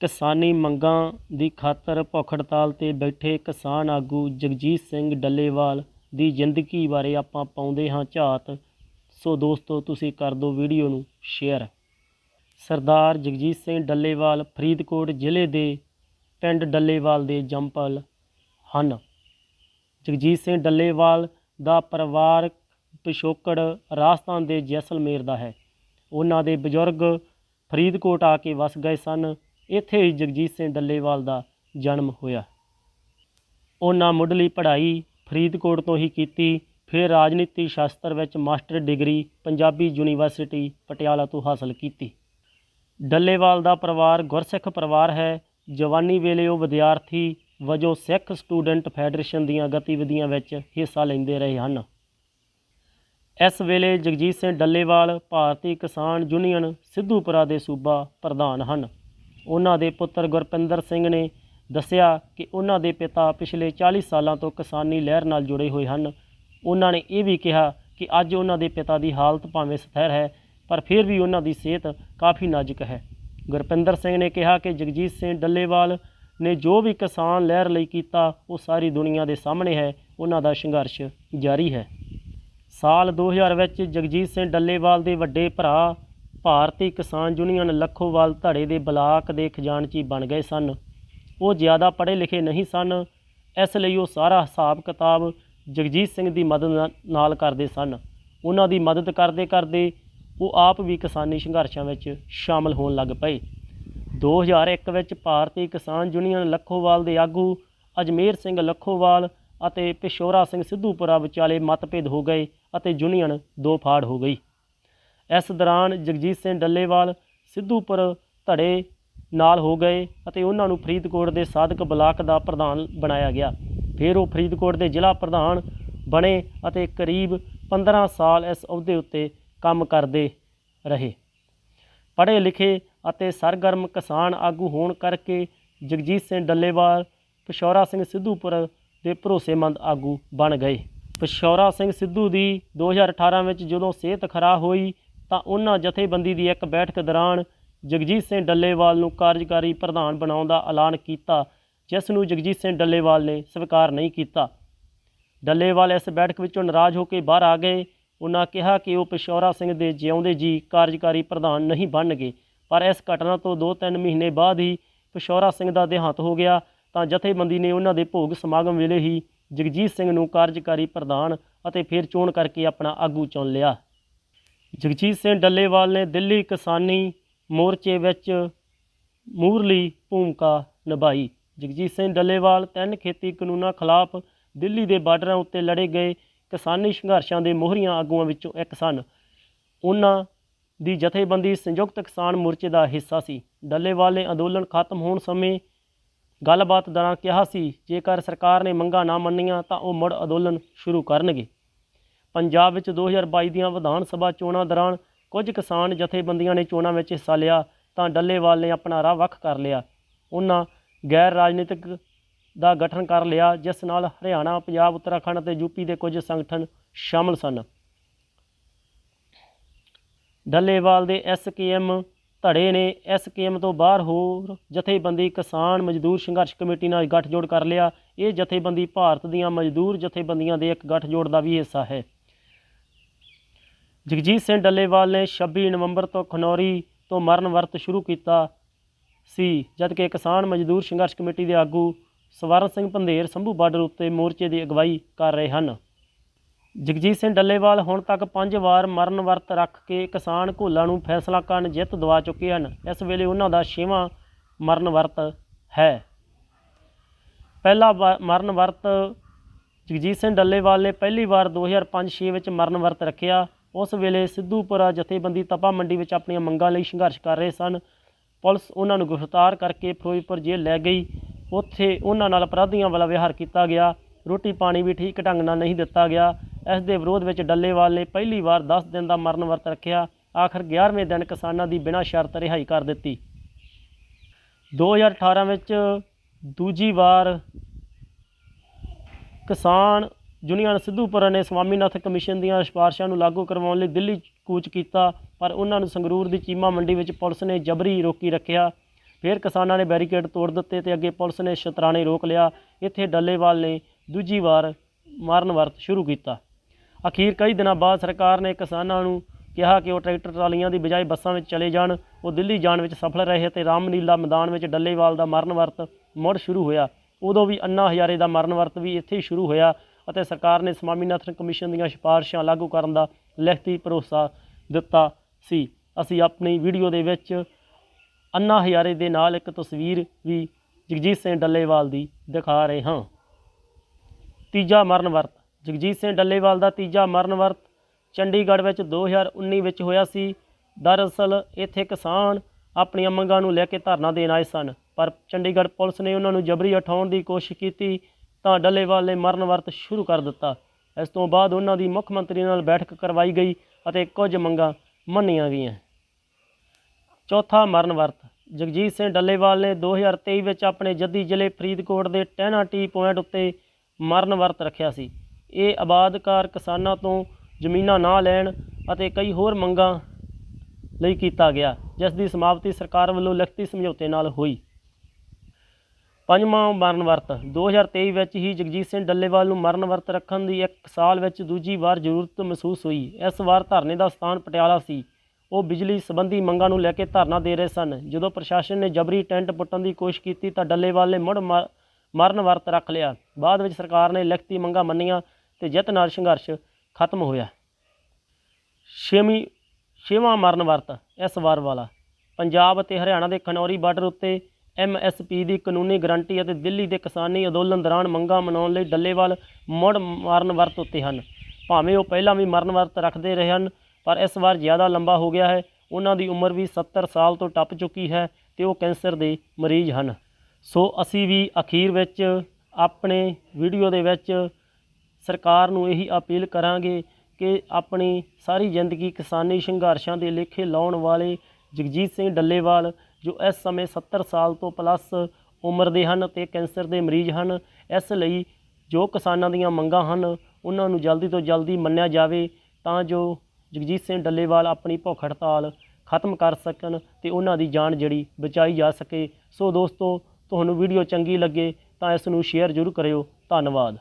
ਕਿਸਾਨੀ ਮੰਗਾਂ ਦੀ ਖਾਤਰ ਭੁੱਖ ਹੜਤਾਲ ਤੇ ਬੈਠੇ ਕਿਸਾਨ ਆਗੂ ਜਗਜੀਤ ਸਿੰਘ ਡੱਲੇਵਾਲ ਦੀ ਜ਼ਿੰਦਗੀ ਬਾਰੇ ਆਪਾਂ ਪਾਉਂਦੇ ਹਾਂ ਝਾਤ। ਸੋ ਦੋਸਤੋ, ਤੁਸੀਂ ਕਰ ਦਿਓ ਵੀਡੀਓ ਨੂੰ ਸ਼ੇਅਰ। ਸਰਦਾਰ ਜਗਜੀਤ ਸਿੰਘ ਡੱਲੇਵਾਲ ਫਰੀਦਕੋਟ ਜ਼ਿਲ੍ਹੇ ਦੇ ਪਿੰਡ ਡੱਲੇਵਾਲ ਦੇ ਜੰਪਲ ਹਨ। ਜਗਜੀਤ ਸਿੰਘ ਡੱਲੇਵਾਲ ਦਾ ਪਰਿਵਾਰ ਪਿਛੋਕੜ ਰਾਜਸਥਾਨ ਦੇ ਜੈਸਲਮੇਰ ਦਾ ਹੈ। ਉਹਨਾਂ ਦੇ ਬਜ਼ੁਰਗ ਫਰੀਦਕੋਟ ਆ ਕੇ ਵਸ ਗਏ ਸਨ। ਇੱਥੇ ਹੀ ਜਗਜੀਤ ਸਿੰਘ ਡੱਲੇਵਾਲ ਦਾ ਜਨਮ ਹੋਇਆ। ਉਹਨਾਂ ਮੁੱਢਲੀ ਪੜ੍ਹਾਈ ਫਰੀਦਕੋਟ ਤੋਂ ਹੀ ਕੀਤੀ, ਫਿਰ ਰਾਜਨੀਤੀ ਸ਼ਾਸਤਰ ਵਿੱਚ master degree Punjabi university Patiala ਤੋਂ ਹਾਸਲ ਕੀਤੀ। ਡੱਲੇਵਾਲ ਦਾ ਪਰਿਵਾਰ ਗੁਰਸਿੱਖ ਪਰਿਵਾਰ ਹੈ। ਜਵਾਨੀ ਵੇਲੇ ਉਹ ਵਿਦਿਆਰਥੀ ਵਜੋਂ ਸਿੱਖ ਸਟੂਡੈਂਟ ਫੈਡਰੇਸ਼ਨ ਦੀਆਂ ਗਤੀਵਿਧੀਆਂ ਵਿੱਚ ਹਿੱਸਾ ਲੈਂਦੇ ਰਹੇ ਹਨ। ਇਸ ਵੇਲੇ ਜਗਜੀਤ ਸਿੰਘ ਡੱਲੇਵਾਲ ਭਾਰਤੀ ਕਿਸਾਨ ਯੂਨੀਅਨ ਸਿੱਧੂਪੁਰਾ ਦੇ ਸੂਬਾ ਪ੍ਰਧਾਨ ਹਨ। ਉਹਨਾਂ ਦੇ ਪੁੱਤਰ ਗੁਰਪਿੰਦਰ ਸਿੰਘ ਨੇ ਦੱਸਿਆ ਕਿ ਉਹਨਾਂ ਦੇ ਪਿਤਾ ਪਿਛਲੇ 40 ਸਾਲਾਂ ਤੋਂ ਕਿਸਾਨੀ ਲਹਿਰ ਨਾਲ ਜੁੜੇ ਹੋਏ ਹਨ। ਉਹਨਾਂ ਨੇ ਇਹ ਵੀ ਕਿਹਾ ਕਿ ਅੱਜ ਉਹਨਾਂ ਦੇ ਪਿਤਾ ਦੀ ਹਾਲਤ ਭਾਵੇਂ ਸਥਿਰ ਹੈ, ਪਰ ਫਿਰ ਵੀ ਉਹਨਾਂ ਦੀ ਸਿਹਤ ਕਾਫੀ ਨਾਜ਼ੁਕ ਹੈ। ਗੁਰਪਿੰਦਰ ਸਿੰਘ ਨੇ ਕਿਹਾ ਕਿ ਜਗਜੀਤ ਸਿੰਘ ਡੱਲੇਵਾਲ ਨੇ ਜੋ ਵੀ ਕਿਸਾਨ ਲਹਿਰ ਲਈ ਕੀਤਾ, ਉਹ ਸਾਰੀ ਦੁਨੀਆ ਦੇ ਸਾਹਮਣੇ ਹੈ। ਉਹਨਾਂ ਦਾ ਸੰਘਰਸ਼ ਜਾਰੀ ਹੈ। ਸਾਲ 2000 ਵਿੱਚ ਜਗਜੀਤ ਸਿੰਘ ਡੱਲੇਵਾਲ ਦੇ ਵੱਡੇ ਭਰਾ ਭਾਰਤੀ ਕਿਸਾਨ ਯੂਨੀਅਨ ਲੱਖੋਵਾਲ ਧੜੇ ਦੇ ਬਲਾਕ ਦੇ ਖਜ਼ਾਨਚੀ ਬਣ ਗਏ ਸਨ। ਉਹ ਜ਼ਿਆਦਾ ਪੜ੍ਹੇ ਲਿਖੇ ਨਹੀਂ ਸਨ। ਇਸ ਲਈ ਉਹ ਸਾਰਾ ਹਿਸਾਬ ਕਿਤਾਬ ਜਗਜੀਤ ਸਿੰਘ ਦੀ ਮਦਦ ਨਾਲ ਕਰਦੇ ਸਨ। ਉਹਨਾਂ ਦੀ ਮਦਦ ਕਰਦੇ ਕਰਦੇ ਉਹ ਆਪ ਵੀ ਕਿਸਾਨੀ ਸੰਘਰਸ਼ਾਂ ਵਿੱਚ ਸ਼ਾਮਲ ਹੋਣ ਲੱਗ ਪਏ। 2001 ਵਿੱਚ ਭਾਰਤੀ ਕਿਸਾਨ ਯੂਨੀਅਨ ਲੱਖੋਵਾਲ ਦੇ ਆਗੂ ਅਜਮੇਰ ਸਿੰਘ ਲੱਖੋਵਾਲ ਅਤੇ ਪਿਸ਼ੋਰਾ ਸਿੰਘ ਸਿੱਧੂਪੁਰਾ ਵਿਚਾਲੇ ਮਤਭੇਦ ਹੋ ਗਏ ਅਤੇ ਯੂਨੀਅਨ ਦੋ ਫਾੜ ਹੋ ਗਈ। ਇਸ ਦੌਰਾਨ ਜਗਜੀਤ ਸਿੰਘ ਡੱਲੇਵਾਲ, ਸਿੱਧੂਪੁਰ ਧੜੇ ਨਾਲ ਹੋ ਗਏ ਅਤੇ ਉਹਨਾਂ ਨੂੰ ਫਰੀਦਕੋਟ ਦੇ ਸਾਧਕ ਬਲਾਕ ਦਾ ਪ੍ਰਧਾਨ ਬਣਾਇਆ ਗਿਆ। ਫਿਰ ਉਹ ਫਰੀਦਕੋਟ ਦੇ ਜ਼ਿਲ੍ਹਾ ਪ੍ਰਧਾਨ ਬਣੇ ਅਤੇ ਕਰੀਬ 15 ਸਾਲ ਇਸ ਅਹੁਦੇ ਉੱਤੇ ਕੰਮ ਕਰਦੇ ਰਹੇ। ਪੜ੍ਹੇ ਲਿਖੇ ਅਤੇ ਸਰਗਰਮ ਕਿਸਾਨ ਆਗੂ ਹੋਣ ਕਰਕੇ ਜਗਜੀਤ ਸਿੰਘ ਡੱਲੇਵਾਲ ਪਿਸ਼ੌਰਾ ਸਿੰਘ ਸਿੱਧੂਪੁਰ ਦੇ ਭਰੋਸੇਮੰਦ ਆਗੂ ਬਣ ਗਏ। ਪਿਸ਼ੌਰਾ ਸਿੰਘ ਸਿੱਧੂ ਦੀ 2018 ਵਿੱਚ ਜਦੋਂ ਸਿਹਤ ਖਰਾਬ ਹੋਈ ਤਾਂ ਉਹਨਾਂ ਜਥੇਬੰਦੀ ਦੀ ਇੱਕ ਬੈਠਕ ਦੌਰਾਨ ਜਗਜੀਤ ਸਿੰਘ ਡੱਲੇਵਾਲ ਨੂੰ ਕਾਰਜਕਾਰੀ ਪ੍ਰਧਾਨ ਬਣਾਉਣ ਦਾ ਐਲਾਨ ਕੀਤਾ, ਜਿਸ ਨੂੰ ਜਗਜੀਤ ਸਿੰਘ ਡੱਲੇਵਾਲ ਨੇ ਸਵੀਕਾਰ ਨਹੀਂ ਕੀਤਾ। ਡੱਲੇਵਾਲ ਇਸ ਬੈਠਕ ਵਿੱਚੋਂ ਨਾਰਾਜ਼ ਹੋ ਕੇ ਬਾਹਰ ਆ ਗਏ। ਉਹਨਾਂ ਕਿਹਾ ਕਿ ਉਹ ਪਿਸ਼ੌਰਾ ਸਿੰਘ ਦੇ ਜਿਉਂਦੇ ਜੀ ਕਾਰਜਕਾਰੀ ਪ੍ਰਧਾਨ ਨਹੀਂ ਬਣਨਗੇ, ਪਰ ਇਸ ਘਟਨਾ ਤੋਂ 2-3 ਮਹੀਨੇ ਬਾਅਦ ਹੀ ਪਿਸ਼ੌਰਾ ਸਿੰਘ ਦਾ ਦੇਹਾਂਤ ਹੋ ਗਿਆ। ਤਾਂ ਜਥੇਬੰਦੀ ਨੇ ਉਹਨਾਂ ਦੇ ਭੋਗ ਸਮਾਗਮ ਵੇਲੇ ਹੀ ਜਗਜੀਤ ਸਿੰਘ ਨੂੰ ਕਾਰਜਕਾਰੀ ਪ੍ਰਧਾਨ ਅਤੇ ਫਿਰ ਚੋਣ ਕਰਕੇ ਆਪਣਾ ਆਗੂ ਚੁਣ ਲਿਆ। ਜਗਜੀਤ ਸਿੰਘ ਡੱਲੇਵਾਲ ਨੇ ਦਿੱਲੀ ਕਿਸਾਨੀ ਮੋਰਚੇ ਵਿੱਚ ਮੂਰਲੀ ਭੂਮਿਕਾ ਨਿਭਾਈ। ਜਗਜੀਤ ਸਿੰਘ ਡੱਲੇਵਾਲ ਤਿੰਨ ਖੇਤੀ ਕਾਨੂੰਨਾਂ ਖਿਲਾਫ ਦਿੱਲੀ ਦੇ ਬਾਰਡਰਾਂ ਉੱਤੇ ਲੜੇ ਗਏ। ਕਿਸਾਨੀ ਸੰਘਰਸ਼ਾਂ ਦੇ ਮੋਹਰੀਆਂ ਆਗੂਆਂ ਵਿੱਚੋਂ ਇੱਕ ਸਨ। ਉਹਨਾਂ ਦੀ ਜਥੇਬੰਦੀ ਸੰਯੁਕਤ ਕਿਸਾਨ ਮੋਰਚੇ ਦਾ ਹਿੱਸਾ ਸੀ। ਡੱਲੇਵਾਲ ਨੇ ਅੰਦੋਲਨ ਖਤਮ ਹੋਣ ਸਮੇਂ ਗੱਲਬਾਤ ਦੌਰਾਨ ਕਿਹਾ ਸੀ, ਜੇਕਰ ਸਰਕਾਰ ਨੇ ਮੰਗਾਂ ਨਾ ਮੰਨੀਆਂ, ਤਾਂ ਉਹ ਮੁੜ ਅੰਦੋਲਨ ਸ਼ੁਰੂ ਕਰਨਗੇ। ਪੰਜਾਬ ਵਿੱਚ 2022 ਦੀਆਂ ਵਿਧਾਨ ਸਭਾ ਚੋਣਾਂ ਦੌਰਾਨ ਕੁਝ ਕਿਸਾਨ ਜਥੇਬੰਦੀਆਂ ਨੇ ਚੋਣਾਂ ਵਿੱਚ ਹਿੱਸਾ ਲਿਆ ਤਾਂ ਡੱਲੇਵਾਲ ਨੇ ਆਪਣਾ ਰਾਹ ਵੱਖ ਕਰ ਲਿਆ। ਉਹਨਾਂ ਗੈਰ ਰਾਜਨੀਤਿਕ ਦਾ ਗਠਨ ਕਰ ਲਿਆ, ਜਿਸ ਨਾਲ ਹਰਿਆਣਾ, ਪੰਜਾਬ, ਉੱਤਰਾਖੰਡ ਅਤੇ ਯੂਪੀ ਦੇ ਕੁਝ ਸੰਗਠਨ ਸ਼ਾਮਲ ਸਨ। ਡੱਲੇਵਾਲ ਦੇ ਐਸਕੇਐਮ ਧੜੇ ਨੇ ਐਸਕੇਐਮ ਤੋਂ ਬਾਹਰ ਹੋਰ ਜਥੇਬੰਦੀ ਕਿਸਾਨ ਮਜ਼ਦੂਰ ਸੰਘਰਸ਼ ਕਮੇਟੀ ਨਾਲ ਗੱਠਜੋੜ ਕਰ ਲਿਆ। ਇਹ ਜਥੇਬੰਦੀ ਭਾਰਤ ਦੀਆਂ ਮਜ਼ਦੂਰ ਜਥੇਬੰਦੀਆਂ ਦੇ ਇੱਕ ਗੱਠਜੋੜ ਦਾ ਵੀ ਹਿੱਸਾ ਹੈ। ਜਗਜੀਤ ਸਿੰਘ ਡੱਲੇਵਾਲ ਨੇ 26 ਨਵੰਬਰ ਤੋਂ ਖਨੌਰੀ ਤੋਂ ਮਰਨ ਵਰਤ ਸ਼ੁਰੂ ਕੀਤਾ ਸੀ, ਜਦਕਿ ਕਿਸਾਨ ਮਜ਼ਦੂਰ ਸੰਘਰਸ਼ ਕਮੇਟੀ ਦੇ ਆਗੂ ਸਵਰਨ ਸਿੰਘ ਪੰਧੇਰ ਸੰਭੂ ਬਾਰਡਰ ਉੱਤੇ ਮੋਰਚੇ ਦੀ ਅਗਵਾਈ ਕਰ ਰਹੇ ਹਨ। ਜਗਜੀਤ ਸਿੰਘ ਡੱਲੇਵਾਲ ਹੁਣ ਤੱਕ ਪੰਜ ਵਾਰ ਮਰਨ ਵਰਤ ਰੱਖ ਕੇ ਕਿਸਾਨ ਘੋਲਾਂ ਨੂੰ ਫੈਸਲਾ ਕਰਨ ਜਿੱਤ ਦਵਾ ਚੁੱਕੇ ਹਨ। ਇਸ ਵੇਲੇ ਉਹਨਾਂ ਦਾ ਛੇਵਾਂ ਮਰਨ ਵਰਤ ਹੈ। ਪਹਿਲਾ ਵਾ- ਮਰਨ ਵਰਤ ਜਗਜੀਤ ਸਿੰਘ ਡੱਲੇਵਾਲ ਨੇ ਪਹਿਲੀ ਵਾਰ 2005-6 ਵਿੱਚ ਮਰਨ ਵਰਤ ਰੱਖਿਆ। ਉਸ ਵੇਲੇ ਸਿੱਧੂਪੁਰਾ ਜਥੇਬੰਦੀ ਤਪਾ ਮੰਡੀ ਵਿੱਚ ਆਪਣੀਆਂ ਮੰਗਾਂ ਲਈ ਸੰਘਰਸ਼ ਕਰ ਰਹੇ ਸਨ। ਪੁਲਿਸ ਉਹਨਾਂ ਨੂੰ ਗ੍ਰਿਫਤਾਰ ਕਰਕੇ ਫਿਰੋਜ਼ਪੁਰ ਜੇਲ੍ਹ ਲੈ ਗਈ। ਉੱਥੇ ਉਹਨਾਂ ਨਾਲ ਅਪਰਾਧੀਆਂ ਵਾਲਾ ਵਿਹਾਰ ਕੀਤਾ ਗਿਆ। ਰੋਟੀ ਪਾਣੀ ਵੀ ਠੀਕ ਢੰਗ ਨਾਲ ਨਹੀਂ ਦਿੱਤਾ ਗਿਆ। ਇਸ ਦੇ ਵਿਰੋਧ ਵਿੱਚ ਡੱਲੇਵਾਲ ਨੇ ਪਹਿਲੀ ਵਾਰ 10 ਦਿਨ ਦਾ ਮਰਨ ਵਰਤ ਰੱਖਿਆ। ਆਖਰ 11ਵੇਂ ਦਿਨ ਕਿਸਾਨਾਂ ਦੀ ਬਿਨਾਂ ਸ਼ਰਤ ਰਿਹਾਈ ਕਰ ਦਿੱਤੀ। 2018 ਵਿੱਚ ਦੂਜੀ ਵਾਰ ਕਿਸਾਨ ਯੂਨੀਅਨ ਸਿੱਧੂਪੁਰ ਨੇ ਸਵਾਮੀਨਾਥ ਕਮਿਸ਼ਨ ਦੀਆਂ ਸਿਫਾਰਸ਼ਾਂ ਨੂੰ ਲਾਗੂ ਕਰਵਾਉਣ ਲਈ ਦਿੱਲੀ ਕੂਚ ਕੀਤਾ, ਪਰ ਉਹਨਾਂ ਨੂੰ ਸੰਗਰੂਰ ਦੀ ਚੀਮਾ ਮੰਡੀ ਵਿੱਚ ਪੁਲਿਸ ਨੇ ਜਬਰੀ ਰੋਕੀ ਰੱਖਿਆ। ਫਿਰ ਕਿਸਾਨਾਂ ਨੇ ਬੈਰੀਕੇਡ ਤੋੜ ਦਿੱਤੇ ਤੇ ਅੱਗੇ ਪੁਲਿਸ ਨੇ ਸ਼ਤਰਾਣੇ ਰੋਕ ਲਿਆ। ਇੱਥੇ ਡੱਲੇਵਾਲ ਨੇ ਦੂਜੀ ਵਾਰ ਮਾਰਨ ਵਰਤ ਸ਼ੁਰੂ ਕੀਤਾ। ਅਖੀਰ ਕਈ ਦਿਨਾਂ ਬਾਅਦ ਸਰਕਾਰ ਨੇ ਕਿਸਾਨਾਂ ਨੂੰ ਕਿਹਾ ਕਿ ਉਹ ਟਰੈਕਟਰ ਟਰਾਲੀਆਂ ਦੀ ਬਜਾਏ ਬੱਸਾਂ ਵਿੱਚ ਚਲੇ ਜਾਣ। ਉਹ ਦਿੱਲੀ ਜਾਣ ਵਿੱਚ ਸਫਲ ਰਹੇ ਤੇ ਰਾਮਲੀਲਾ ਮੈਦਾਨ ਵਿੱਚ ਡੱਲੇਵਾਲ ਦਾ ਮਰਨ ਵਰਤ ਮੁੜ ਸ਼ੁਰੂ ਹੋਇਆ। ਉਦੋਂ ਵੀ ਅੰਨਾ ਹਜ਼ਾਰੇ ਦਾ ਮਰਨ ਵਰਤ ਵੀ ਇੱਥੇ ਹੀ ਸ਼ੁਰੂ ਹੋਇਆ। ਅਤੇ ਸਰਕਾਰ ਨੇ ਸਵਾਮੀਨਾਥਨ ਕਮਿਸ਼ਨ ਦੀਆਂ ਸਿਫਾਰਿਸ਼ਾਂ ਲਾਗੂ ਕਰਨ ਦਾ ਲਿਖਤੀ ਭਰੋਸਾ ਦਿੱਤਾ ਸੀ। ਅਸੀਂ ਆਪਣੀ ਵੀਡੀਓ ਦੇ ਵਿੱਚ ਅੰਨਾ ਹਜ਼ਾਰੇ ਦੇ ਨਾਲ ਇੱਕ ਤਸਵੀਰ ਵੀ ਜਗਜੀਤ ਸਿੰਘ ਡੱਲੇਵਾਲ ਦੀ ਦਿਖਾ ਰਹੇ ਹਾਂ। ਤੀਜਾ ਮਰਨ ਵਰਤ ਜਗਜੀਤ ਸਿੰਘ ਡੱਲੇਵਾਲ ਦਾ ਤੀਜਾ ਮਰਨ ਵਰਤ ਚੰਡੀਗੜ੍ਹ ਵਿੱਚ 2019 ਵਿੱਚ ਹੋਇਆ ਸੀ। ਦਰਅਸਲ ਇੱਥੇ ਕਿਸਾਨ ਆਪਣੀਆਂ ਮੰਗਾਂ ਨੂੰ ਲੈ ਕੇ ਧਰਨਾ ਦੇਣ ਆਏ ਸਨ, ਪਰ ਚੰਡੀਗੜ੍ਹ ਪੁਲਿਸ ਨੇ ਉਹਨਾਂ ਨੂੰ ਜਬਰੀ ਉਠਾਉਣ ਦੀ ਕੋਸ਼ਿਸ਼ ਕੀਤੀ ਤਾਂ ਡੱਲੇਵਾਲ ਨੇ ਮਰਨ ਵਰਤ ਸ਼ੁਰੂ ਕਰ ਦਿੱਤਾ। ਇਸ ਤੋਂ ਬਾਅਦ ਉਹਨਾਂ ਦੀ ਮੁੱਖ ਮੰਤਰੀ ਨਾਲ ਬੈਠਕ ਕਰਵਾਈ ਗਈ ਅਤੇ ਕੁਝ ਮੰਗਾਂ ਮੰਨੀਆਂ ਗਈਆਂ। ਚੌਥਾ ਮਰਨ ਵਰਤ। ਜਗਜੀਤ ਸਿੰਘ ਡੱਲੇਵਾਲ ਨੇ 2023 ਵਿੱਚ ਆਪਣੇ ਜੱਦੀ ਜ਼ਿਲ੍ਹੇ ਫਰੀਦਕੋਟ ਦੇ ਟਹਿਣਾ ਟੀ ਪੁਆਇੰਟ ਉੱਤੇ ਮਰਨ ਵਰਤ ਰੱਖਿਆ ਸੀ। ਇਹ ਆਬਾਦਕਾਰ ਕਿਸਾਨਾਂ ਤੋਂ ਜ਼ਮੀਨਾਂ ਨਾ ਲੈਣ ਅਤੇ ਕਈ ਹੋਰ ਮੰਗਾਂ ਲਈ ਕੀਤਾ ਗਿਆ, ਜਿਸ ਦੀ ਸਮਾਪਤੀ ਸਰਕਾਰ ਵੱਲੋਂ ਲਿਖਤੀ ਸਮਝੌਤੇ ਨਾਲ ਹੋਈ। ਪੰਜਵਾਂ ਮਰਨ ਵਰਤ। 2023 ਵਿੱਚ ਹੀ ਜਗਜੀਤ ਸਿੰਘ ਡੱਲੇਵਾਲ ਨੂੰ ਮਰਨ ਵਰਤ ਰੱਖਣ ਦੀ ਇੱਕ ਸਾਲ ਵਿੱਚ ਦੂਜੀ ਵਾਰ ਜ਼ਰੂਰਤ ਮਹਿਸੂਸ ਹੋਈ। ਇਸ ਵਾਰ ਧਰਨੇ ਦਾ ਸਥਾਨ ਪਟਿਆਲਾ ਸੀ। ਉਹ ਬਿਜਲੀ ਸੰਬੰਧੀ ਮੰਗਾਂ ਨੂੰ ਲੈ ਕੇ ਧਰਨਾ ਦੇ ਰਹੇ ਸਨ। ਜਦੋਂ ਪ੍ਰਸ਼ਾਸਨ ਨੇ ਜਬਰੀ ਟੈਂਟ ਪੁੱਟਣ ਦੀ ਕੋਸ਼ਿਸ਼ ਕੀਤੀ ਤਾਂ ਡੱਲੇਵਾਲ ਨੇ ਮੁੜ ਮ- ਮਰਨ ਵਰਤ ਰੱਖ ਲਿਆ। ਬਾਅਦ ਵਿੱਚ ਸਰਕਾਰ ਨੇ ਲਿਖਤੀ ਮੰਗਾਂ ਮੰਨੀਆਂ ਤੇ ਜਿੱਤ ਨਾਲ ਸੰਘਰਸ਼ ਖਤਮ ਹੋਇਆ। ਛੇਵੀਂ, ਛੇਵਾਂ ਮਰਨ ਵਰਤ ਇਸ ਵਾਰ ਵਾਲਾ। ਪੰਜਾਬ ਅਤੇ ਹਰਿਆਣਾ ਦੇ ਖਨੌਰੀ ਬਾਰਡਰ ਉੱਤੇ ਐਮਐਸਪੀ ਦੀ ਕਾਨੂੰਨੀ ਗਰੰਟੀ ਅਤੇ ਦਿੱਲੀ ਦੇ ਕਿਸਾਨੀ ਅੰਦੋਲਨ ਦੌਰਾਨ ਮੰਗਾਂ ਮਨਾਉਣ ਲਈ ਡੱਲੇਵਾਲ ਮੁੜ ਮਰਨ ਵਰਤ ਉੱਤੇ ਹਨ। ਭਾਵੇਂ ਉਹ ਪਹਿਲਾਂ ਵੀ ਮਰਨ ਵਰਤ ਰੱਖਦੇ ਰਹੇ ਹਨ, ਪਰ ਇਸ ਵਾਰ ਜ਼ਿਆਦਾ ਲੰਬਾ ਹੋ ਗਿਆ ਹੈ। ਉਹਨਾਂ ਦੀ ਉਮਰ ਵੀ 70 ਸਾਲ ਤੋਂ ਟੱਪ ਚੁੱਕੀ ਹੈ ਤੇ ਉਹ ਕੈਂਸਰ ਦੇ ਮਰੀਜ਼ ਹਨ। ਸੋ ਅਸੀਂ ਵੀ ਅਖੀਰ ਵਿੱਚ ਆਪਣੇ ਵੀਡੀਓ ਦੇ ਵਿੱਚ ਸਰਕਾਰ ਨੂੰ ਇਹੀ ਅਪੀਲ ਕਰਾਂਗੇ ਕਿ ਆਪਣੀ ਸਾਰੀ ਜ਼ਿੰਦਗੀ ਕਿਸਾਨੀ ਸੰਘਰਸ਼ਾਂ ਦੇ ਲੇਖੇ ਲਾਉਣ ਵਾਲੇ ਜਗਜੀਤ ਸਿੰਘ ਡੱਲੇਵਾਲ ਜੋ ਇਸ ਸਮੇਂ 70 ਸਾਲ ਤੋਂ ਪਲੱਸ ਉਮਰ ਦੇ ਹਨ ਅਤੇ ਕੈਂਸਰ ਦੇ ਮਰੀਜ਼ ਹਨ, ਇਸ ਲਈ ਜੋ ਕਿਸਾਨਾਂ ਦੀਆਂ ਮੰਗਾਂ ਹਨ, ਉਹਨਾਂ ਨੂੰ ਜਲਦੀ ਤੋਂ ਜਲਦੀ ਮੰਨਿਆ ਜਾਵੇ ਤਾਂ ਜੋ ਜਗਜੀਤ ਸਿੰਘ ਡੱਲੇਵਾਲ ਆਪਣੀ ਭੁੱਖ ਹੜਤਾਲ ਖਤਮ ਕਰ ਸਕਣ ਤੇ ਉਹਨਾਂ ਦੀ ਜਾਨ ਜਿਹੜੀ ਬਚਾਈ ਜਾ ਸਕੇ। ਸੋ ਦੋਸਤੋ, ਤੁਹਾਨੂੰ ਵੀਡੀਓ ਚੰਗੀ ਲੱਗੇ ਤਾਂ ਇਸ ਨੂੰ ਸ਼ੇਅਰ ਜ਼ਰੂਰ ਕਰਿਓ। ਧੰਨਵਾਦ।